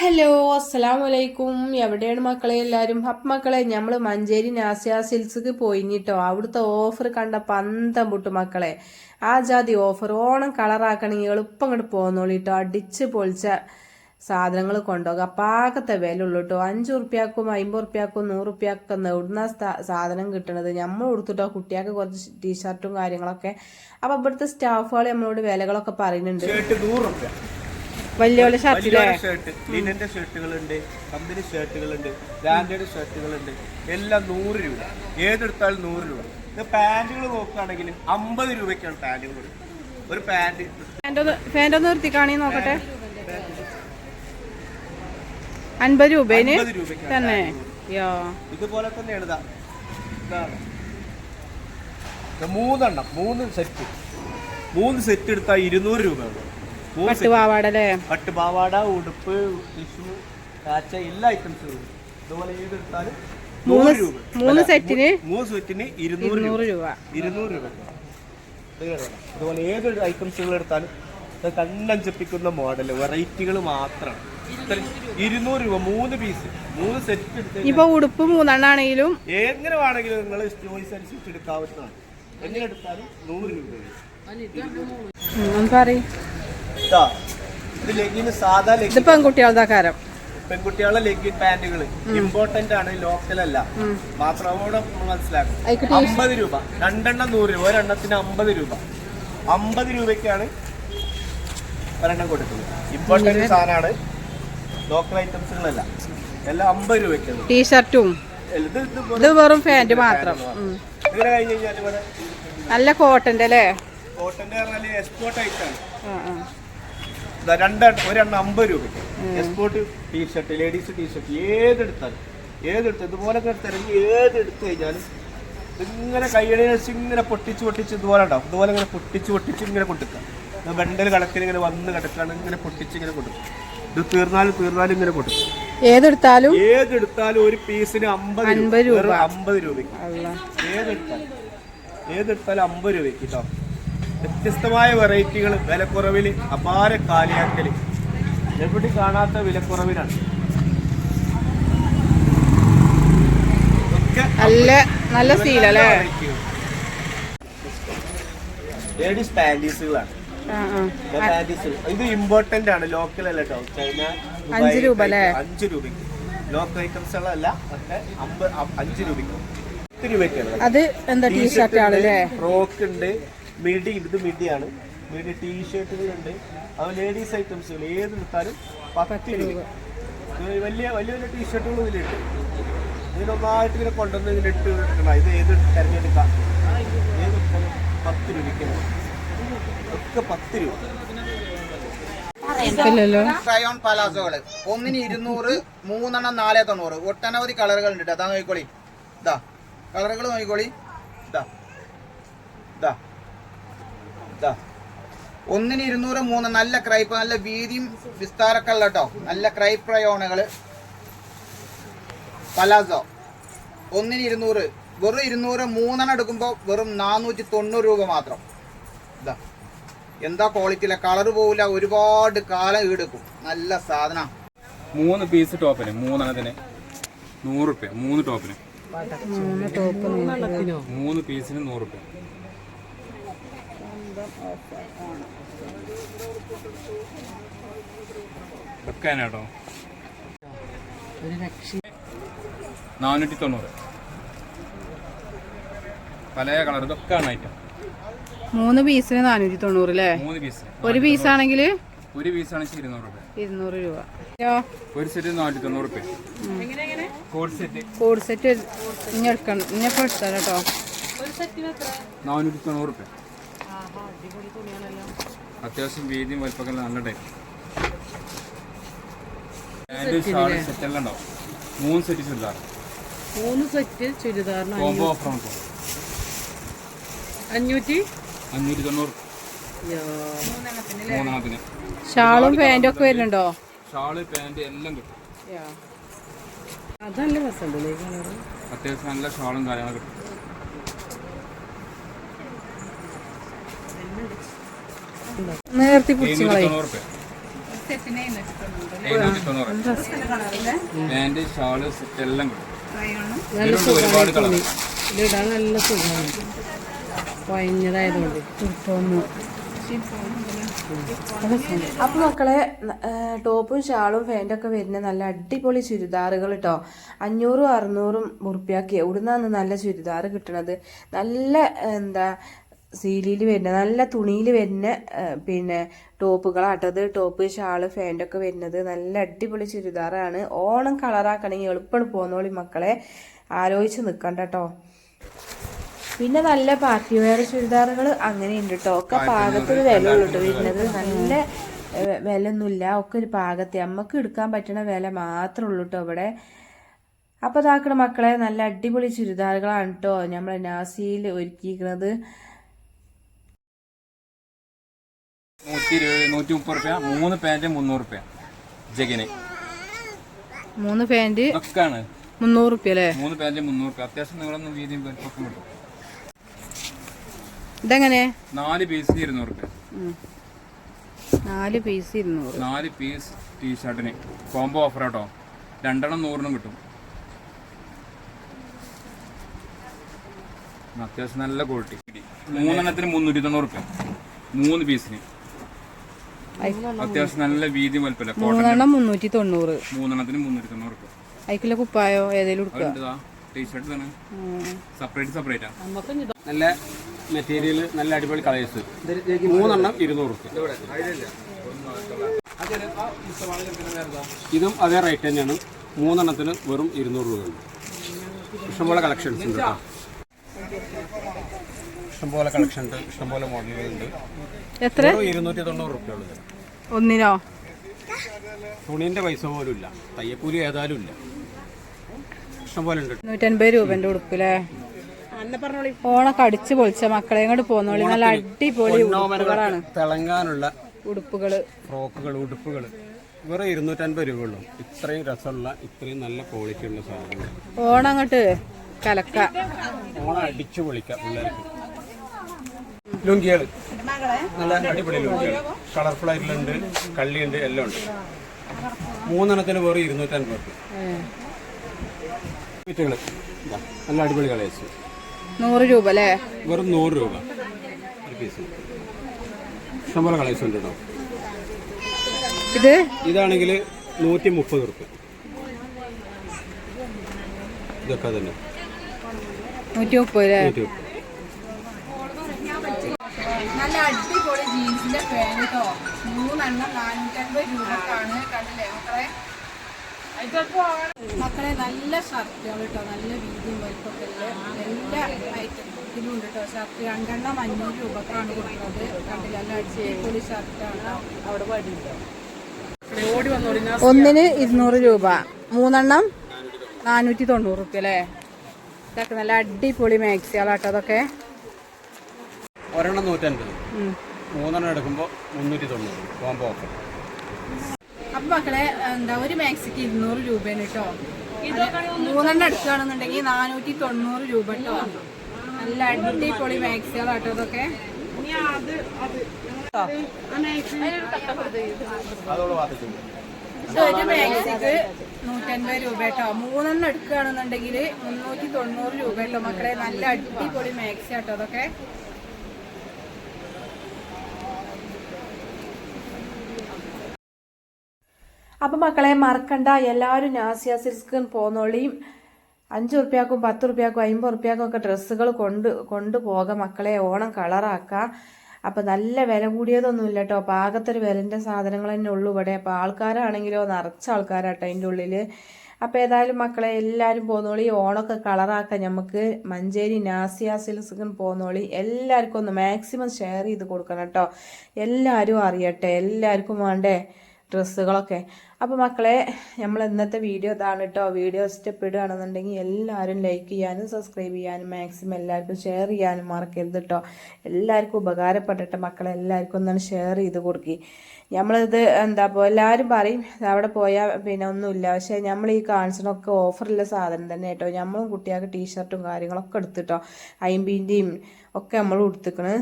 Hello അസ്സലാം വലൈക്കും എവിടെയാണ് മക്കളെ എല്ലാവരും അപ്പ മക്കളെ നമ്മൾ മഞ്ചേരി നാസിയ സിൽസിക്ക് പോയിട്ടോ അവിടുത്തെ ഓഫർ കണ്ട പന്തം പൊട്ടു മക്കളെ. ആ ജാതി ഓഫർ ഓണം കളറാക്കണമെങ്കിൽ എളുപ്പം ഇങ്ങോട്ട് പോന്നോളിട്ടോ. അടിച്ച് പൊളിച്ച സാധനങ്ങൾ കൊണ്ടുപോകുക പാകത്തെ വില ഉള്ളൂ കേട്ടോ അഞ്ച് ഉറുപ്പ്യാക്കും അമ്പത് ഉറുപ്പ്യാക്കും നൂറ് ഉറുപ്പ്യാക്കും എവിടുന്ന സാധനം കിട്ടണത്? നമ്മൾ കൊടുത്തിട്ടോ. കുട്ടിയാക്ക് കുറച്ച് ടീഷർട്ടും കാര്യങ്ങളൊക്കെ. അപ്പോൾ ഇവിടുത്തെ സ്റ്റാഫുകൾ നമ്മളോട് വിലകളൊക്കെ പറയുന്നുണ്ട്. വലിയ വലിയ ഷർട്ട് ലിനന്റെ ഷർട്ടുകളുണ്ട് കമ്പനി ഷർട്ടുകളുണ്ട് ബ്രാൻഡഡ് ഷർട്ടുകളുണ്ട് എല്ലാം നൂറ് രൂപ. ഏതെടുത്താലും നൂറ് രൂപ. ഇത് പാന്റുകൾ നോക്കുകയാണെങ്കിൽ അമ്പത് രൂപയ്ക്കാണ് പാന്റുകൾ ഒരു പാന്റ്. പാന്റ് ഒന്ന് ഫാന്റെ നിർത്തി കാണി നോക്കട്ടെ. അൻപത് രൂപേന് തന്നെ. ഇതുപോലെ ഇതാണ്. ഇത് മൂന്നെണ്ണം മൂന്ന് സെറ്റ് മൂന്ന് സെറ്റ് എടുത്താൽ ഇരുന്നൂറ് രൂപയാണ് മൂന്ന് അല്ലേ പട്ടുപാവാട പട്ട് പാവാട ഉടുപ്പ് ടിഷ്യൂ കാച്ച എല്ലാ ഐറ്റംസും ഇതുപോലെ ഏതെടുത്താലും മൂന്ന് രൂപ. സെറ്റിന് മൂന്ന് സെറ്റിന് ഇരുന്നൂറ് രൂപ. ഇരുന്നൂറ് രൂപ. ഇത്. അതുപോലെ ഏതൊരു ഐറ്റംസുകൾ എടുത്താലും ഇത് കണ്ണഞ്ചപ്പിക്കുന്ന മോഡൽ വെറൈറ്റികൾ മാത്രമാണ്. ഇരുന്നൂറ് രൂപ മൂന്ന് പീസ് മൂന്ന് സെറ്റ് ഇപ്പൊ ഉടുപ്പ് മൂന്നെണ്ണാണെങ്കിലും എങ്ങനെ വേണമെങ്കിലും നിങ്ങൾ ചോയ്സ് അനുസരിച്ച് എടുക്കാവുന്നതാണ്. എങ്ങനെ എടുത്താലും നൂറ് രൂപ. പറയും ഇതാ. ലെഗിന് സാധാ ഇത് പെൺകുട്ടികളുടെ കാരം പെൺകുട്ടികളുടെ ലെഗിൻ പാന്റുകൾ ഇമ്പോർട്ടന്റ് ആണ് ലോക്കൽ അല്ല. മാത്രമോടെ മനസ്സിലാക്കും അയ്ക്ക് അമ്പത് രൂപ. രണ്ടെണ്ണം നൂറ് രൂപ. ഒരെണ്ണത്തിന് അമ്പത് രൂപ. അമ്പത് രൂപയ്ക്കാണ് ഒരെണ്ണം കൊടുക്കുന്നത്. ഇമ്പോർട്ടന്റ് സാധനമാണ്. ലോക്കൽ ഐറ്റംസുകളല്ല എല്ലാം അമ്പത് രൂപയ്ക്കാണ്. ടീഷർട്ടും ഇത് വെറും പാന്റ് മാത്രം. നല്ല കോട്ടന്റെ അല്ലേ? കോട്ടന്റെ എക്സ്പോർട്ട് ഐറ്റാണ് ആ. ഒരെണ്ണം അമ്പത് രൂപയ്ക്ക് export T shirt ladies T shirt ഏതെടുത്താലും ഏതെടുത്ത് ഇതുപോലൊക്കെ തിരഞ്ഞ് ഏതെടുത്തു കഴിഞ്ഞാലും ഇങ്ങനെ കൈയടി വെച്ച് ഇങ്ങനെ പൊട്ടിച്ച് പൊട്ടിച്ച് ഇതുപോലെ ഉണ്ടാവും. ഇതുപോലെ ഇങ്ങനെ പൊട്ടിച്ച് പൊട്ടിച്ച് ഇങ്ങനെ കൊടുക്കുക വെണ്ടൽ കണക്കിന് ഇങ്ങനെ വന്ന് കിടക്കാണ് ഇങ്ങനെ പൊട്ടിച്ച് ഇങ്ങനെ കൊടുക്കും ഇത് തീർന്നാലും തീർന്നാലും ഇങ്ങനെ കൊടുക്കും ഏതെടുത്താലും? ഏതെടുത്താലും ഒരു പീസിന് അമ്പത് അമ്പത് രൂപ. അമ്പത് രൂപയ്ക്ക്. അള്ളാ. ഏതെടുത്താലും ഏതെടുത്താലും അമ്പത് രൂപയ്ക്ക് കേട്ടോ വ്യത്യസ്തമായ വെറൈറ്റികൾ വിലക്കുറവിൽ അപാര കാലിയാക്കൽ. എവിടെ കാണാത്ത വിലക്കുറവിലാണ്. നല്ല നല്ല സീലല്ലേ ലേഡീസ് പാന്റീസുകളാണ്. ഇത് ഇമ്പോർട്ടന്റ് ആണ്. ലോക്കൽ അല്ല കേട്ടോ ചൈന അഞ്ച് രൂപ അല്ലേ? അഞ്ച് രൂപയ്ക്ക്. ലോക്കൽ ഐറ്റംസ് അല്ല അഞ്ച് രൂപയ്ക്ക്. അത് എന്താ ടീഷർട്ട് ആണല്ലേ? ഫ്രോക്ക് ഉണ്ട് മിഡി ഇത് മിഡിയാണ് മിഡി ടീഷർട്ടുകളുണ്ട് അത് ലേഡീസ് ഐറ്റംസുകൾ ഏത് എടുത്താലും പത്ത് രൂപ വലിയ വലിയ വലിയ ടീഷർട്ടുകളും ഇതിലുണ്ട് ഇതിനൊന്നായിട്ട് ഇങ്ങനെ കൊണ്ടുവന്ന് ഇതിൽ ഇട്ട് എടുക്കണം ഇത് ഏത് തിരഞ്ഞെടുക്കാം? ഏത് പത്ത് രൂപയ്ക്ക് ഒക്കെ പത്ത് രൂപ. ട്രയോൺ പലാസോകൾ ഒന്നിന് ഇരുന്നൂറ് മൂന്നെണ്ണം നാല് തൊണ്ണൂറ്. ഒട്ടനവധി കളറുകൾ ഉണ്ട് അതാ നോക്കിക്കോളി. ഇതാ. കളറുകൾ നോക്കിക്കോളി. ഇതാ. ഇതാ. ഇതാ ഒന്നിന് ഇരുന്നൂറ് മൂന്ന് നല്ല ക്രൈപ്പ് നല്ല വീതിയും വിസ്താരമൊക്കെ ഉള്ള കേട്ടോ നല്ല ക്രൈപ്പ് പ്രയോണകൾ പലാസോ. ഒന്നിന് ഇരുന്നൂറ് വെറും ഇരുന്നൂറ് മൂന്നെണ്ണം എടുക്കുമ്പോൾ വെറും നാനൂറ്റി തൊണ്ണൂറ് രൂപ മാത്രം. ഇതാ എന്താ ക്വാളിറ്റിയില്ല കളർ പോവില്ല ഒരുപാട് കാലം ഈടുക്കും. നല്ല സാധന. മൂന്ന് പീസ് ടോപ്പിന് മൂന്നെണ്ണത്തിന് നൂറ് രൂപ മൂന്ന് ടോപ്പിന്. മൂന്ന് ടോപ്പ് മൂന്ന് പീസിന് നൂറ് റുപ്യ. നാനൂറ്റി തൊണ്ണൂറ് പല കളർ ഇതൊക്കെ ആണ് ഐറ്റം മൂന്ന് പീസിന് നാനൂറ്റി തൊണ്ണൂറ് അല്ലേ മൂന്ന് പീസ്. ഒരു പീസ് ആണെങ്കിൽ ഒരു പീസാണെങ്കിൽ ഇരുന്നൂറ് രൂപ. ഇരുന്നൂറ് രൂപ. ഒരു സെറ്റ് നാനൂറ്റി തൊണ്ണൂറ് റുപ്യ കോഡ് സെറ്റ്. കോഡ് സെറ്റ് ഇനി എടുക്കണം. ഇനി എടുത്താണ് കേട്ടോ നാനൂറ്റി തൊണ്ണൂറ് റുപ്യ. അത്യാവശ്യം വീതിയും വലിപ്പൊക്കെ നല്ല ടൈപ്പ് സെറ്റ് എല്ലാം ഉണ്ടാവും. മൂന്ന് സെറ്റ് ചുരിദാർ. മൂന്ന് സെറ്റ് ചുരിദാറിന് കോംബോ അഞ്ഞൂറ്റി? അഞ്ഞൂറ്റി തൊണ്ണൂറ്. മൂന്നെണ്ണത്തിന് ഷാളും പാന്റും ഒക്കെ വരുന്നുണ്ടോ? ഷാൾ പാന്റ് എല്ലാം കിട്ടും. അതല്ല അത്യാവശ്യം നല്ല ഷാളും കാര്യങ്ങളും കിട്ടും. നേരത്തെ പാന്റ് ഷാൾ സെറ്റ് എല്ലാം കിട്ടും ഇതിലുണ്ട് ഒരുപാട് കളർ. ഇതിടാൻ നല്ല സുഖമാണ്. കുഴഞ്ഞതായതുകൊണ്ട് ചുട്ടൊന്നും അപ്പൊ മക്കളെ ടോപ്പും ഷാളും ഫാന്റെ ഒക്കെ വരുന്ന നല്ല അടിപൊളി ചുരിദാറുകൾ കേട്ടോ അഞ്ഞൂറും അറുന്നൂറും ഉറുപ്പ്യാക്കി എവിടുന്നാണ് നല്ല ചുരിദാർ കിട്ടണത്? നല്ല എന്താ സീലിയിൽ വരുന്ന നല്ല തുണിയിൽ വരുന്ന പിന്നെ ടോപ്പുകളാട്ടത് ടോപ്പ് ഷാൾ ഫാന്റൊക്കെ വരുന്നത് നല്ല അടിപൊളി ചുരിദാറാണ്. ഓണം കളറാക്കണമെങ്കിൽ എളുപ്പം പോന്നോളി മക്കളെ. ആലോചിച്ച് നിൽക്കണ്ട കേട്ടോ പിന്നെ നല്ല പാർട്ടി വെയർ ചുരിദാറുകൾ അങ്ങനെ ഉണ്ട് കേട്ടോ ഒക്കെ പാകത്തിന് വില ഉള്ളൂ വരുന്നത്. നല്ല വിലയൊന്നുമില്ല. ഒക്കെ ഒരു പാകത്തെ. നമുക്ക് എടുക്കാൻ പറ്റണ വില മാത്രമേ ഉള്ളൂ കേട്ടോ ഇവിടെ. അപ്പോൾ ഇതാക്കണ മക്കളെ നല്ല അടിപൊളി ചുരിദാറുകളാണ് കേട്ടോ നമ്മളെ നാസിയിൽ ഒരുക്കിയിരിക്കുന്നത്. നൂറ്റി ഇരുപത് നൂറ്റി മുപ്പത് റുപ്യ മൂന്ന് പാന്റ് മുന്നൂറ് റുപ്യ. ജഗിന്. മൂന്ന് പാന്റ് ആണ് മുന്നൂറ് റുപ്യ അല്ലേ? മൂന്ന് പാന്റ് മുന്നൂറ് റുപ്യ. അത്യാവശ്യം നിങ്ങളൊന്നും വീതിയും വലിപ്പൊക്കെ കിട്ടും. ഇതെങ്ങനെ? നാല് പീസിന് ഇരുന്നൂറ് റുപ്യ. നാല് പീസ് ഇരുന്നൂറ്. നാല് പീസ് ടീഷർട്ടിന് കോംബോ ഓഫർ കേട്ടോ രണ്ടെണ്ണം നൂറിനും കിട്ടും. അത്യാവശ്യം നല്ല ക്വാളിറ്റി മൂന്നെണ്ണത്തിന് മുന്നൂറ്റി തൊണ്ണൂറ് റുപ്യ. മൂന്ന് പീസിന് അത്യാവശ്യം നല്ല വീതി മൂന്നെണ്ണം മുന്നൂറ്റി തൊണ്ണൂറ് മൂന്നെണ്ണത്തിന് മുന്നൂറ്റി തൊണ്ണൂറ് അതിക്കുള്ള കുപ്പായോ ഏതെങ്കിലും എടുക്കുക ടീഷർട്ട് തന്നെ. സെപ്പറേറ്റ് സെപ്പറേറ്റ് നല്ല മെറ്റീരിയൽ നല്ല അടിപൊളി കളേഴ്സ് മൂന്നെണ്ണം ഇരുന്നൂറ് ഇതും അതേ റേറ്റ് തന്നെയാണ്. മൂന്നെണ്ണത്തിന് വെറും ഇരുന്നൂറ് രൂപയാണ് ഇഷ്ടംപോലെ കളക്ഷൻസ് ഉണ്ട് കേട്ടോ. ഇഷ്ടംപോലെ കളക്ഷൻ ഉണ്ട് ഇഷ്ടംപോലെ മോഡലുകളുണ്ട് എത്ര? ഇരുന്നൂറ്റി തൊണ്ണൂറ് റുപ്യ ഉള്ളത് ഒന്നിനോ? തുണീന്റെ പൈസ പോലും ഇല്ല. തയ്യക്കൂലി ഏതായാലും ഇല്ല. ഇഷ്ടംപോലെ ഉണ്ട്. നൂറ്റൻപത് രൂപന്റെ ഉടുപ്പില്ലേ ഓണൊക്കെ അടിച്ച് പൊളിച്ച മക്കളെ ഇങ്ങോട്ട് പോന്നോളി. നല്ല അടിപൊളി ഉടുപ്പുകളാണ്. തിളങ്ങാനുള്ള ഉടുപ്പുകൾ. ഫ്രോക്കുകൾ ഉടുപ്പുകൾ വെറും ഇരുന്നൂറ്റൻപത് രൂപ ഉള്ളൂ. ഇത്രയും രസമുള്ള ഇത്രയും നല്ല ക്വാളിറ്റി ഉള്ള സാധനങ്ങൾ ഓണം അങ്ങോട്ട് കലക്ക. ഓണം അടിച്ചു പൊളിക്കാം പിള്ളേർക്ക്. ലുങ്കികൾ നല്ല അടിപൊളി ലുങ്കികൾ കളർഫുൾ ആയിട്ടുള്ളുണ്ട് കള്ളിയുണ്ട് എല്ലാം ഉണ്ട്. മൂന്നെണ്ണത്തിന് വെറും ഇരുന്നൂറ്റൻപത് രൂപ വിറ്റുകൾ നല്ല അടിപൊളി കളേഴ്സ് നൂറ് രൂപ അല്ലേ? വെറും നൂറ് രൂപ ഒരു പീസ് ഇഷ്ടംപോലെ കളേഴ്സ് ഉണ്ട് കേട്ടോ. ഇത്? ഇതാണെങ്കിൽ നൂറ്റി മുപ്പത് റുപ്യ ഇതൊക്കെ തന്നെ. നൂറ്റി മുപ്പത് നൂറ്റി മുപ്പത് നല്ല അടിപൊളി ജീൻസിന്റെ കേട്ടോ മൂന്നെണ്ണം നാനൂറ്റമ്പത് രൂപക്കാണ്. കണ്ടില്ലേ മക്കളെ? മക്കളെ നല്ല ഷർട്ടുകൾ കേട്ടോ നല്ല വീതിയും വലുപ്പൊക്കെ എല്ലാ ഐറ്റത്തിലും ഉണ്ട് കേട്ടോ ഷർട്ട്. രണ്ടെണ്ണം അഞ്ഞൂറ് രൂപക്കാണ് കൊടുക്കുന്നത്. കണ്ടില്ല? നല്ല അടിപൊളി ഷർട്ടാണ്. അവിടെ ഒന്നിന് ഇരുന്നൂറ് രൂപ. മൂന്നെണ്ണം നാനൂറ്റി തൊണ്ണൂറ് റുപ്യ അല്ലേ? ഇതൊക്കെ നല്ല അടിപൊളി മാക്സികളാട്ടോ അതൊക്കെ. ഒരെണ്ണം നൂറ്റൻപത്. മൂന്നെണ്ണം എടുക്കുമ്പോൾ മുന്നൂറ്റി തൊണ്ണൂറ് കോംബോ ഓഫർ അപ്പൊ മക്കളെ എന്താ ഒരു മാക്സിക്ക് ഇരുന്നൂറ് രൂപയാണ് കേട്ടോ മൂന്നെണ്ണം എടുക്കുകയാണെന്നുണ്ടെങ്കിൽ നാനൂറ്റി തൊണ്ണൂറ് രൂപ കേട്ടോ നല്ല അടിപൊളി മാക്സികളാട്ടോ അതൊക്കെ ഒരു മാക്സിക്ക് നൂറ്റൻപത് രൂപ കേട്ടോ മൂന്നെണ്ണം എടുക്കുകയാണെന്നുണ്ടെങ്കിൽ മുന്നൂറ്റി തൊണ്ണൂറ് രൂപ കേട്ടോ മക്കളെ നല്ല അടിപൊളി മാക്സി കേട്ടോ അതൊക്കെ അപ്പം മക്കളെ മറക്കണ്ട. എല്ലാവരും നാസിയ സിൽസ്ക്ക് പോന്നോളിയും. അഞ്ച് ഉറുപ്പ്യാക്കും പത്ത് ഉറുപ്പ്യാക്കും അമ്പത് ഉറുപ്പ്യാക്കും ഒക്കെ ഡ്രസ്സുകൾ കൊണ്ട് കൊണ്ടുപോകാം മക്കളെ ഓണം കളറാക്കുക അപ്പം നല്ല വില കൂടിയതൊന്നും ഇല്ല കേട്ടോ പാകത്തൊരു വിലന്റെ സാധനങ്ങൾ തന്നെ ഉള്ളൂ ഇവിടെ. അപ്പോൾ ആൾക്കാരാണെങ്കിലോ നിറച്ച ആൾക്കാരാട്ടോ അതിന്റെ ഉള്ളിൽ. അപ്പോൾ ഏതായാലും മക്കളെ എല്ലാവരും പോന്നോളി. ഓണമൊക്കെ കളറാക്കാം നമുക്ക്. മഞ്ചേരി നാസിയ സിൽസ്ക്ക് പോന്നോളി. എല്ലാവർക്കും ഒന്ന് മാക്സിമം ഷെയർ ചെയ്ത് കൊടുക്കണം കേട്ടോ എല്ലാവരും അറിയട്ടെ. എല്ലാവർക്കും വേണ്ടേ ഡ്രസ്സുകളൊക്കെ. അപ്പോൾ മക്കളെ നമ്മൾ ഇന്നത്തെ വീഡിയോ ഇതാണ് കേട്ടോ വീഡിയോ ഇഷ്ടപ്പെടുകയാണെന്നുണ്ടെങ്കിൽ എല്ലാവരും ലൈക്ക് ചെയ്യാനും സബ്സ്ക്രൈബ് ചെയ്യാനും മാക്സിമം എല്ലാവർക്കും ഷെയർ ചെയ്യാനും മറക്കരുത് കേട്ടോ എല്ലാവർക്കും ഉപകാരപ്പെട്ടിട്ട് മക്കളെ എല്ലാവർക്കും ഒന്നാണ് ഷെയർ ചെയ്ത് കൊടുക്കി. നമ്മളിത് എന്താ ഇപ്പോൾ എല്ലാവരും പറയും അവിടെ പോയാൽ പിന്നെ ഒന്നുമില്ല. പക്ഷേ നമ്മൾ ഈ കാണിച്ചതൊക്കെ ഓഫറുള്ള സാധനം തന്നെ കേട്ടോ നമ്മളും കുട്ടികൾക്ക് ടീഷർട്ടും കാര്യങ്ങളൊക്കെ എടുത്തിട്ടോ അയിമ്പീന്റെയും ഒക്കെ നമ്മൾ കൊടുത്തിക്കണ്